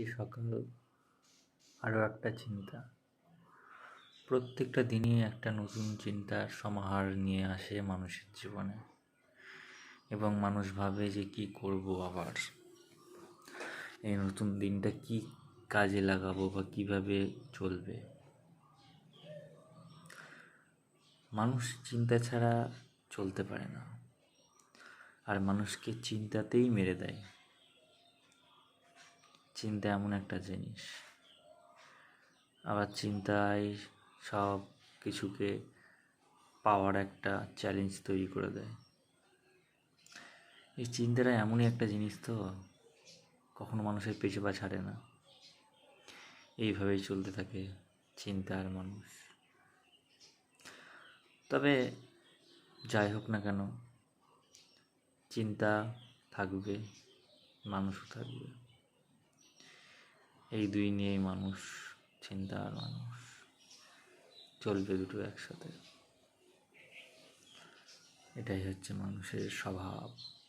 একটি সকাল, আরও একটা চিন্তা। প্রত্যেকটা দিনই একটা নতুন চিন্তার সমাহার নিয়ে আসে মানুষের জীবনে এবং মানুষ ভাবে যে কী করব আবার। এই নতুন দিনটা কী কাজে লাগাবো বা কীভাবে চলবে? মানুষ চিন্তা ছাড়া চলতে পারে না। আর মানুষকে চিন্তাতেই মেরে দেয়। চিন্তা এমন একটা জিনিস। আবার চিন্তায় সব কিছুকে পাওয়ার একটা চ্যালেঞ্জ তৈরি করে দেয়। এই চিন্তাটা এমনই একটা জিনিস তো, কখনো মানুষের পেছু বা ছাড়ে না। এইভাবেই চলতে থাকে চিন্তা আর মানুষ। তবে যাই হোক না কেন, চিন্তা থাকবে, মানুষও থাকবে। এই দুই নিয়েই মানুষ চিন্তা আর মানুষ। চলবে দুটো একসাথে। এটাই হচ্ছে মানুষের স্বভাব।